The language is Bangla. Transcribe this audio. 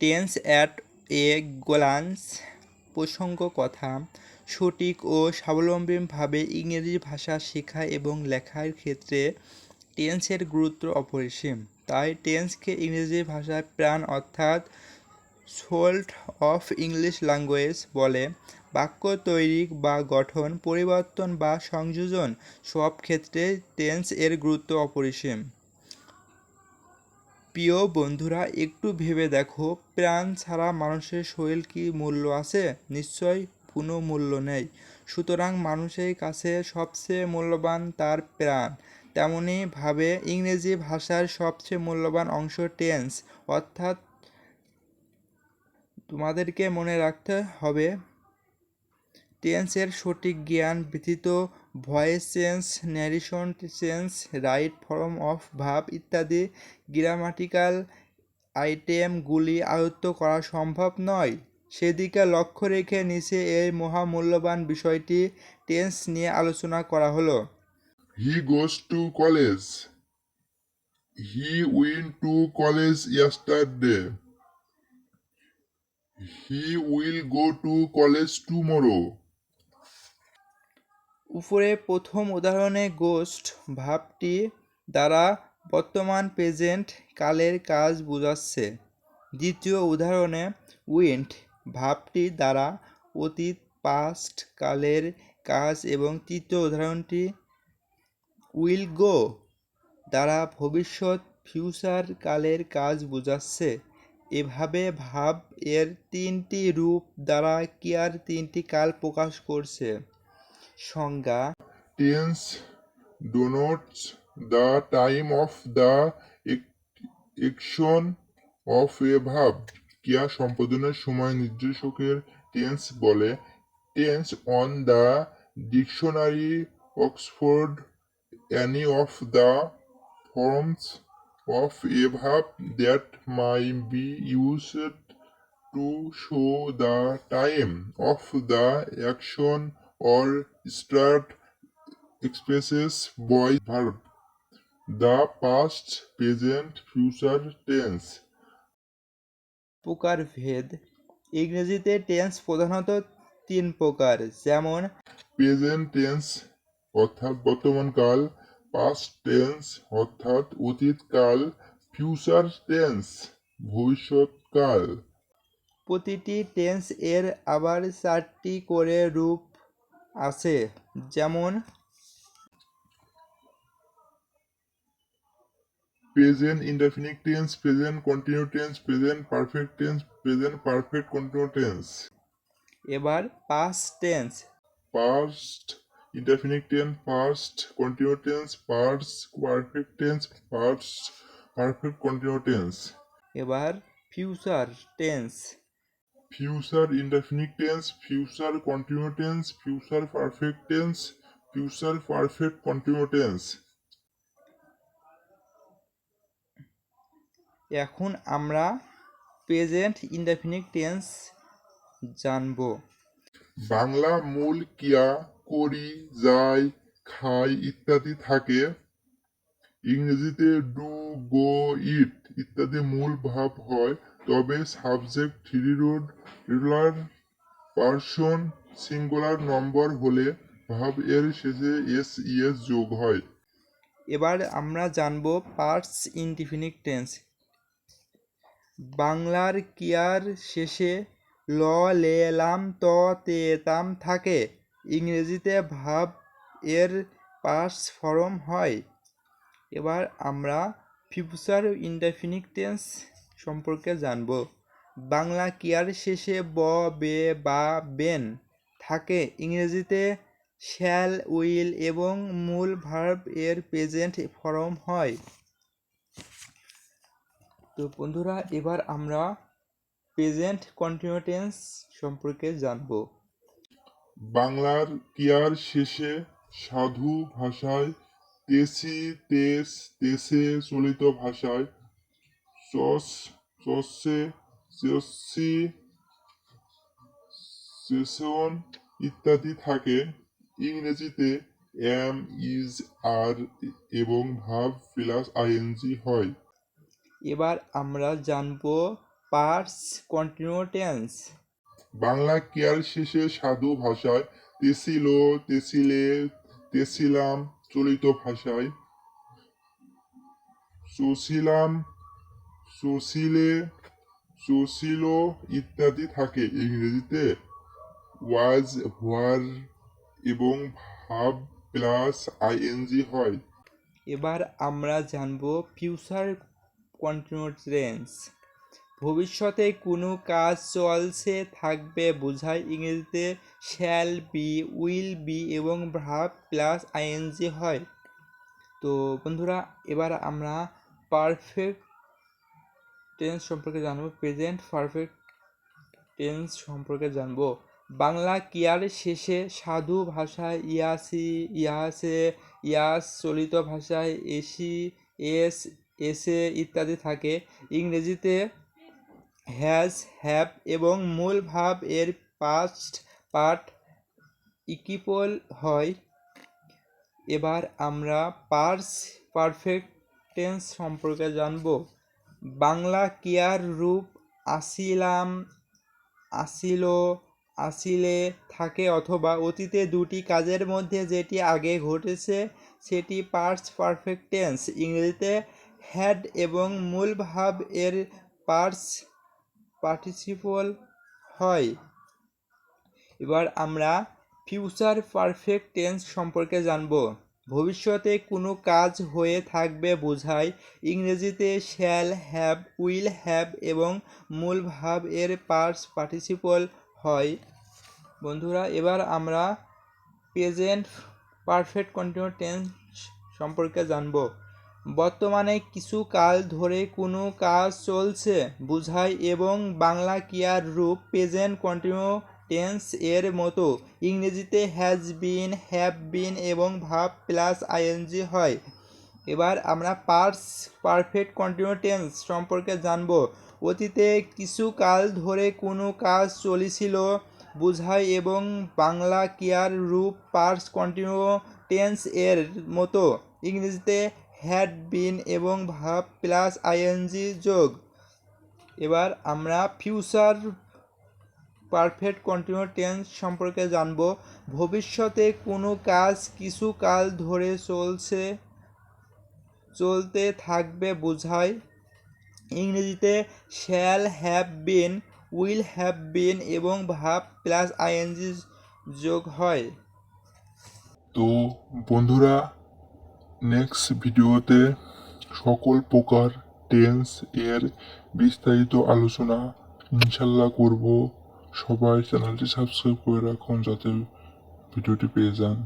টেন্স অ্যাট এ গ্লান্স প্রসঙ্গ কথা, সঠিক ও স্বাবলম্বীভাবে ইংরেজি ভাষা শেখা এবং লেখার ক্ষেত্রে টেন্সের গুরুত্ব অপরিসীম। তাই টেন্সকে ইংরেজি ভাষায় প্রাণ অর্থাৎ সোল্ট অফ ইংলিশ ল্যাঙ্গুয়েজ বলে। বাক্য তৈরি বা গঠন, পরিবর্তন বা সংযোজন সব ক্ষেত্রে টেন্স এর গুরুত্ব অপরিসীম। প্রিয় বন্ধুরা, একটু ভেবে দেখো, প্রাণ ছাড়া মানুষের শরীর কি মূল্য আছে? নিশ্চয়ই কোনো মূল্য নেই। সুতরাং মানুষের কাছে সবচেয়ে মূল্যবান তার প্রাণ। তেমনি ভাবে ইংরেজি ভাষার সবচেয়ে মূল্যবান অংশ টেন্স। অর্থাৎ তোমাদেরকে মনে রাখতে হবে, টেন্সের সঠিক জ্ঞান ব্যতীত voice change narration change right form of verb ইত্যাদি গ্রামাটিক্যাল আইটেমগুলি আয়ত্ত করা সম্ভব নয় সেদিকে লক্ষ্য রেখে নিচে এই মহামূল্যবান বিষয়টি টেন্স নিয়ে আলোচনা করা হলো He goes to college. He went to college yesterday. He will go to college tomorrow. উপরে প্রথম উদাহরণে গোস্ট ভাবটি দ্বারা বর্তমান প্রেজেন্ট কালের কাজ বোঝাচ্ছে। দ্বিতীয় উদাহরণে উইন্ট ভাবটি দ্বারা অতীত পাস্ট কালের কাজ এবং তৃতীয় উদাহরণটি উইল গো দ্বারা ভবিষ্যৎ ফিউচার কালের কাজ বোঝাচ্ছে। এভাবে ভাব এর তিনটি রূপ দ্বারা ক্রিয়ার তিনটি কাল প্রকাশ করছে? সংজ্ঞা। Tense denotes the time of the action of a verb ক্রিয়া সম্পাদনের সময় নির্দেশকের টেন্স বলে। Tense on the dictionary Oxford any of the forms of a verb that may be used to show the time of the action or start expresses by verb. The past, present, future tense. প্রকারভেদ ইংরেজিতে টেন্স প্রধানত তিন প্রকার যেমন প্রেজেন্ট টেন্স অর্থাৎ বর্তমান কাল পাস্ট টেন্স অর্থাৎ অতীতকাল ফিউচার টেন্স ভবিষ্যৎকাল প্রতিটি টেন্স এর আবার চারটি করে রূপ আছে যেমন present indefinite tense present continue tense present perfect tense present perfect continue tense এবার past tense past indefinite tense past continuous tense past perfect tense past perfect continuous tense. এবার future tense future indefinite tense future continuous tense future perfect tense future perfect continuous tense এখন আমরা প্রেজেন্ট ইনডেফিনিট টেন্স জানব বাংলা মূল ক্রিয়া করি যাই খাই ইত্যাদি থাকে ইংরেজিতে ডু গো ইট ইত্যাদি মূল ভাব হয় তবে সাবজেক্ট থ্রি রোড রুলার পার্সন, সিঙ্গুলার নম্বর হলে ভাব এর শেষে এস, ইএস যোগ হয়। এবার আমরা জানব পার্টস ইনডিফিনিট টেন্স। বাংলার ক্রিয়ার শেষে ল, লে, লাম, ত, তে, তাম থাকে। ইংরেজিতে ভাব এর পাস্ট ফর্ম হয়। এবার আমরা ফিউচার ইনডেফিনিট টেন্স সম্পর্কে জানব। বাংলা ক্রিয়ার শেষে ব, বে, বা, বেন থাকে? ইংরেজিতে শ্যাল, উইল এবং মূল ভার্ব এর প্রেজেন্ট ফর্ম হয়। তো বন্ধুরা, এবার আমরা প্রেজেন্ট কন্টিনিউটেন্স সম্পর্কে জানব। বাংলার ক্রিয়ার শেষে সাধু ভাষায় তেসি, তেস, তেসে চলিত ভাষায় চস চসে চসি সেশন ইত্যাদি থাকে। ইংরেজিতে এম ইজ আর এবং ভাব প্লাস আইএনজি হয়। এবার আমরা জানব পার্স কন্টিনিউ টেন্স বাংলা কেয়ার শেষে সাধু ভাষায় তেছিল তেছিলে তেছিলাম চলিত ভাষায় চছিলাম চছিলে চছিল ইত্যাদি থাকে ইংরেজিতে। ওয়াজ হোয়ার এবং ভাব প্লাস আইএনজি হয়। এবার আমরা জানব ফিউচার কন্টিনিউ টেন্স ভবিষ্যতে কোনো কাজ চলছে, থাকবে, বোঝায় ইংরেজিতে শ্যাল বি উইল বি এবং ভাব প্লাস আইএনজি হয়। তো বন্ধুরা, এবার আমরা পারফেক্ট টেন্স সম্পর্কে জানব প্রেজেন্ট পারফেক্ট টেন্স সম্পর্কে জানব। বাংলা কিয়ার শেষে সাধু ভাষায় ইয়াসি, ইয়াসে, ইয়াস চলিত ভাষায় এসি, এস, এসে ইত্যাদি থাকে। ইংরেজিতে হ্যাজ হ্যাভ এবং মূল ভাব এর পাস্ট পার্ট ইকিপল হয়। এবার আমরা পার্স পারফেক্ট টেন্স সম্পর্কে জানব। বাংলা ক্রিয়ার রূপ আসিলাম, আসিল, আসিলে থাকে অথবা অতীতে দুটি কাজের মধ্যে যেটি আগে ঘটেছে, সেটি পার্স পারফেক্ট টেন্স ইংরেজিতে হ্যাড এবং মূল ভাব এর পার্স পার্টিসিপল হয়। এবার আমরা ফিউচার পারফেক্ট টেন্স সম্পর্কে জানব। ভবিষ্যতে কোনো কাজ হয়ে থাকবে বোঝায়। ইংরেজিতে শ্যাল হ্যাভ উইল হ্যাভ এবং মূল ভাব এর পার্স পার্টিসিপল হয়। বন্ধুরা, এবার আমরা প্রেজেন্ট পারফেক্ট কন্টিনিউ টেন্স সম্পর্কে জানব। বর্তমানে কিছু কাল ধরে কোনো কাজ চলছে, বোঝায় এবং বাংলা ক্রিয়ার রূপ প্রেজেন্ট কন্টিনিউ টেন্স এর মতো। ইংরেজিতে হ্যাজ বিন হ্যাভ বিন এবং ভাব প্লাস আইএনজি হয়। এবার আমরা পার্স পারফেক্ট কন্টিনিউ টেন্স সম্পর্কে জানব। অতীতে কিছু কাল ধরে কোনো কাজ চলেছিল বোঝায় এবং বাংলা ক্রিয়ার রূপ পার্স কন্টিনিউ টেন্স এর মতো। ইংরেজিতে হ্যাড বিন এবং ভাব প্লাস আইএনজি যোগ। এবার আমরা ফিউচার পারফেক্ট কন্টিনিউ টেন্স সম্পর্কে জানব। ভবিষ্যতে কোনো কাজ কিছু কাল ধরে চলছে, চলতে থাকবে বোঝায়। ইংরেজিতে shall have been will have been এবং ভাব প্লাস আইএনজি যোগ হয়। তো বন্ধুরা নেক্সট ভিডিওতে সকল প্রকার টেন্স এর বিস্তারিত আলোচনা ইনশাল্লাহ করব। সবাই চ্যানেলটি সাবস্ক্রাইব করে রাখুন যাতে ভিডিওটি পেয়ে যান।